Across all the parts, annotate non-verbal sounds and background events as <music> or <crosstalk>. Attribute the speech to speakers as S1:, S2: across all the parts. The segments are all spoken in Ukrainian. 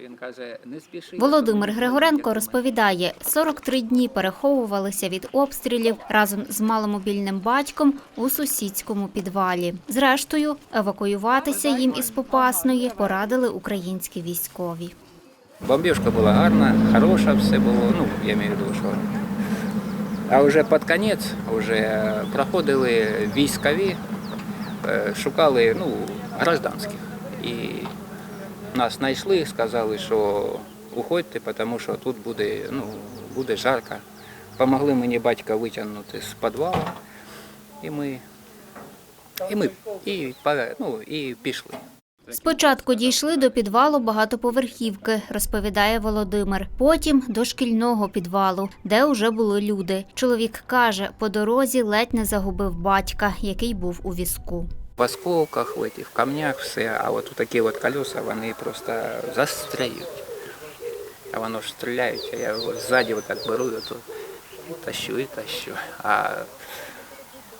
S1: Він каже, не спіши.
S2: Володимир Григоренко розповідає, 43 дні переховувалися від обстрілів разом з маломобільним батьком у сусідському підвалі. Зрештою, евакуюватися їм із Попасної порадили українські військові.
S1: Бомбіжка була гарна, хороша, все було. Ну, я маю в виду, що. А вже під кінець вже проходили військові, е, шукали ну, гражданських. І нас знайшли, сказали, що уходьте, тому що тут буде, ну, буде жарко. Помогли мені батька витягнути з підвалу, і ми, і ми і, ну, і пішли.
S2: Спочатку дійшли до підвалу багатоповерхівки, розповідає Володимир. Потім до шкільного підвалу, де вже були люди. Чоловік каже, по дорозі ледь не загубив батька, який був у візку.
S1: В осколках, в этих камнях все, а от такі от колеса, вони просто застряють. А воно ж стріляють, а я його ззаді отак беру, і то тащу і тащу. А,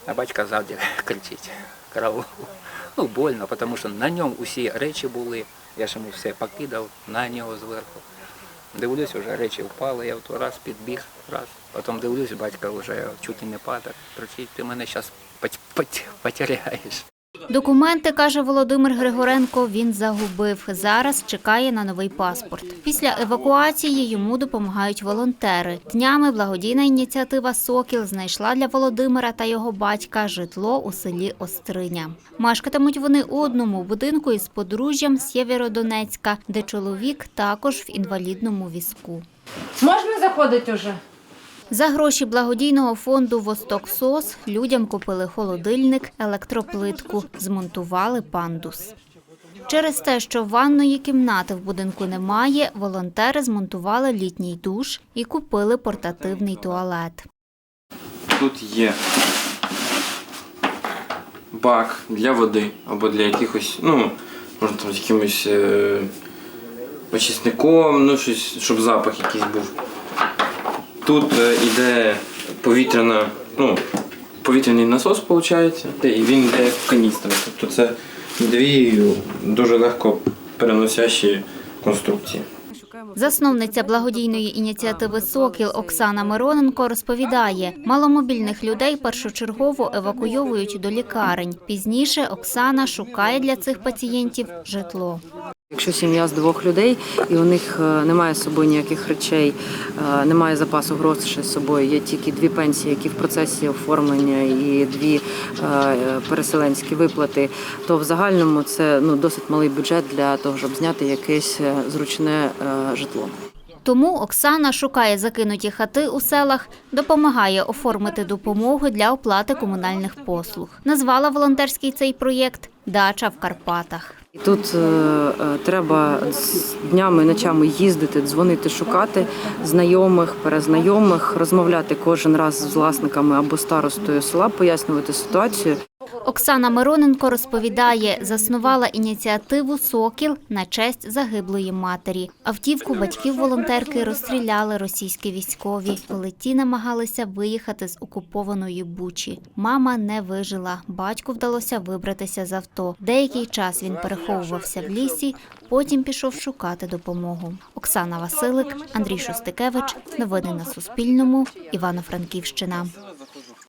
S1: а батька ззаді <laughs> кричить караул. Ну, больно, тому що на ньому усі речі були. Я ж йому все покидав на нього зверху. Дивлюсь, вже речі впали, я в раз підбіг, раз. Потім дивлюсь, батька вже чуть не падає. Кричить, ти мене зараз потеряєш.
S2: Документи, каже Володимир Григоренко, він загубив. Зараз чекає на новий паспорт. Після евакуації йому допомагають волонтери. Днями благодійна ініціатива Сокіл знайшла для Володимира та його батька житло у селі Остриня. Мешкатимуть вони у одному будинку із подружжям з Сєвєродонецька, де чоловік також в інвалідному візку.
S3: Можна заходити уже?
S2: За гроші благодійного фонду Восток СОС людям купили холодильник, електроплитку, змонтували пандус. Через те, що ванної кімнати в будинку немає, волонтери змонтували літній душ і купили портативний туалет.
S4: Тут є бак для води або для якихось, ну, можна там з якимось е, очисником, ну щось, щоб запах якийсь був. Тут е, іде повітряна, ну, повітряний насос, виходить, і він йде в каністру. Тобто це дві дуже легко переносящі конструкції.
S2: Засновниця благодійної ініціативи Сокіл Оксана Мироненко розповідає, маломобільних людей першочергово евакуйовують до лікарень. Пізніше Оксана шукає для цих пацієнтів житло.
S5: Якщо сім'я з двох людей і у них е, немає з собою ніяких речей, е, немає запасу грошей з собою, є тільки дві пенсії, які в процесі оформлення, і дві е, переселенські виплати, то в загальному це ну досить малий бюджет для того, щоб зняти якесь зручне житло.
S2: Тому Оксана шукає закинуті хати у селах, допомагає оформити допомогу для оплати комунальних послуг. Назвала волонтерський цей проєкт Дача в Карпатах.
S5: І тут е, е, треба днями і ночами їздити, дзвонити, шукати знайомих, перезнайомих, розмовляти кожен раз з власниками або старостою села, пояснювати ситуацію.
S2: Оксана Мироненко розповідає, заснувала ініціативу Сокіл на честь загиблої матері. Автівку батьків волонтерки розстріляли російські військові, коли ті намагалися виїхати з окупованої Бучі. Мама не вижила. Батьку вдалося вибратися з авто. Деякий час він переховувався в лісі, потім пішов шукати допомогу. Оксана Василик, Андрій Шостикевич. Новини на Суспільному. Івано-Франківщина.